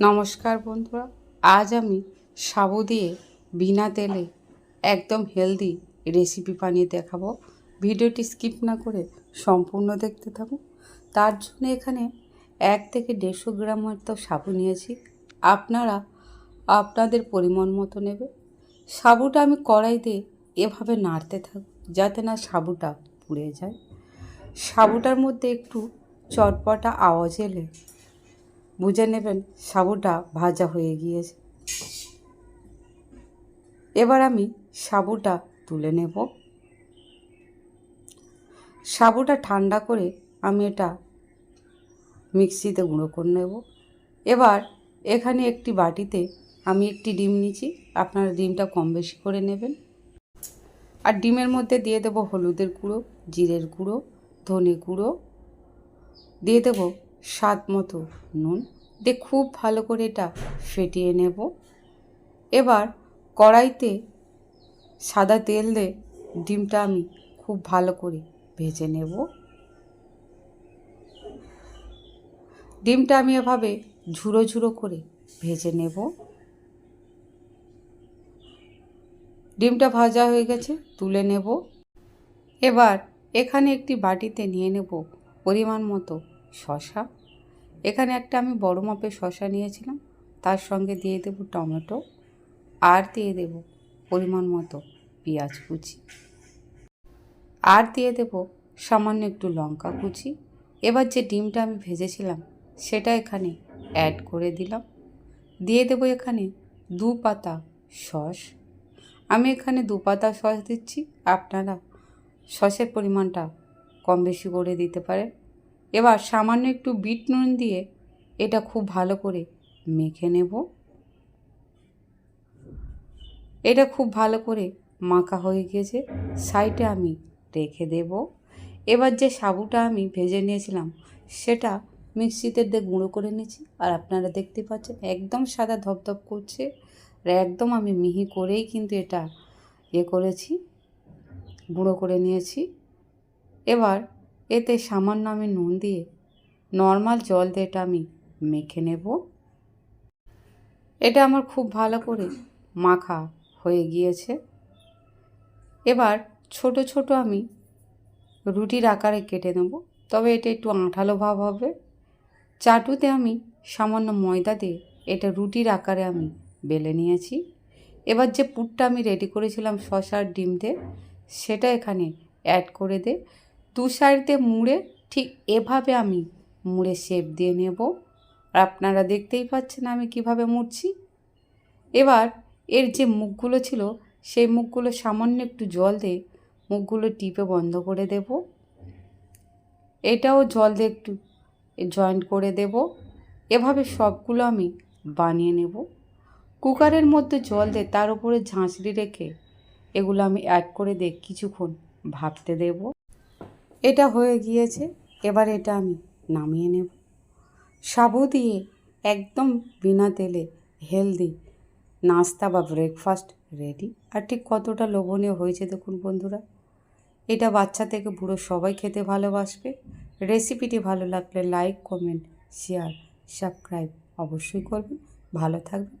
নমস্কার বন্ধুরা, আজ আমি সাবু দিয়ে বিনা তেলে একদম হেলদি রেসিপি বানিয়ে দেখাবো। ভিডিওটি স্কিপ না করে সম্পূর্ণ দেখতে থাকুন তার জন্য এখানে এক থেকে দেড়শো গ্রাম মতো সাবু নিয়েছি। আপনারা আপনাদের পরিমাণ মতো নেবে। সাবুটা আমি কড়াইতে এভাবে নাড়তে থাকব যাতে না সাবুটা পুড়ে যায়। সাবুটার মধ্যে একটু চটপটা আওয়াজ এলে বুঝে নেবেন সাবুটা ভাজা হয়ে গিয়েছে। এবার আমি সাবুটা তুলে নেব। সাবুটা ঠান্ডা করে আমি এটা মিক্সিতে গুঁড়ো করে নেব। এবার এখানে একটি বাটিতে আমি একটি ডিম নিচ্ছি আপনারা ডিমটা কম বেশি করে নেবেন। আর ডিমের মধ্যে দিয়ে দেব হলুদের গুঁড়ো, জিরের গুঁড়ো, ধনে গুঁড়ো, দিয়ে দেবো স্বাদ মতো নুন দিয়ে খুব ভালো করে এটা ফেটিয়ে নেব। এবার কড়াইতে সাদা তেল দিয়ে ডিমটা আমি খুব ভালো করে ভেজে নেব। ডিমটা আমি এভাবে ঝুড়ো ঝুড়ো করে ভেজে নেব। ডিমটা ভাজা হয়ে গেছে, তুলে নেব। এবার এখানে একটি বাটিতে নিয়ে নেব পরিমাণ মতো শশা। এখানে একটা আমি বড় মাপের শশা নিয়েছিলাম। তার সঙ্গে দিয়ে দেব টমেটো আর দিয়ে দেব পরিমাণ মতো পেঁয়াজ কুচি। আর দিয়ে দেব সামান্য একটু লঙ্কা কুচি। এবার যে ডিমটা আমি ভেজেছিলাম, সেটা এখানে অ্যাড করে দিলাম। দিয়ে দেব এখানে দু পাতা সস। আমি এখানে দু পাতা সস দিচ্ছি। আপনারা সসের পরিমাণটা কম বেশি করে দিতে পারেন। এবার সামান্য একটু বিট নুন দিয়ে এটা খুব ভালো করে মেখে নেব। এটা খুব ভালো করে মাখা হয়ে গেছে, সাইডে আমি রেখে দেব। এবার যে সাবুটা আমি ভেজে নিয়েছিলাম, সেটা মিক্সিতে দিয়ে গুঁড়ো করে নিয়েছি। আর আপনারা দেখতে পাচ্ছেন, একদম সাদা ধপধপ করছে। আর একদম আমি মিহি করেই কিন্তু এটা এ করেছি, গুঁড়ো করে নিয়েছি। এবার এতে সামান্য আমি নুন দিয়ে নর্মাল জল দিয়ে এটা আমি মেখে নেব। এটা আমার খুব ভালো করে মাখা হয়ে গিয়েছে। এবার ছোট ছোট আমি রুটির আকারে কেটে নেব, তবে এটা একটু আঁঠালো ভাব হবে। চাটুতে আমি সামান্য ময়দা দিয়ে এটা রুটির আকারে আমি বেলে নিয়েছি। এবার যে পুরটা আমি রেডি করেছিলাম শশার ডিম দিয়ে, সেটা এখানে অ্যাড করে দে। দু সাইড মুড়ে ঠিক এভাবে আমি মুড়ে শেপ দিয়ে নেব। আর আপনারা দেখতেই পাচ্ছেন আমি কীভাবে মুড়ছি। এবার এর যে মুখগুলো ছিল, সেই মুখগুলো সামান্য একটু জল দিয়ে মুখগুলো টিপে বন্ধ করে দেব। এটাও জল দিয়ে একটু জয়েন্ট করে দেব। এভাবে সবগুলো আমি বানিয়ে নেব। কুকারের মধ্যে জল দিয়ে তার উপরে ঝাঁঝরি রেখে এগুলো আমি অ্যাড করে দিয়ে কিছুক্ষণ ভাবতে দেবো। এটা হয়ে গিয়েছে, এবার এটা আমি নামিয়ে নেব। সাবু দিয়ে একদম বিনা তেলে হেলদি নাস্তা বা ব্রেকফাস্ট রেডি আর ঠিক কতটা লোভনীয় হয়েছে দেখুন বন্ধুরা। এটা বাচ্চা থেকে বুড়ো সবাই খেতে ভালোবাসবে। রেসিপিটি ভালো লাগলে লাইক কমেন্ট শেয়ার সাবস্ক্রাইব অবশ্যই করবেন। ভালো থাকবেন।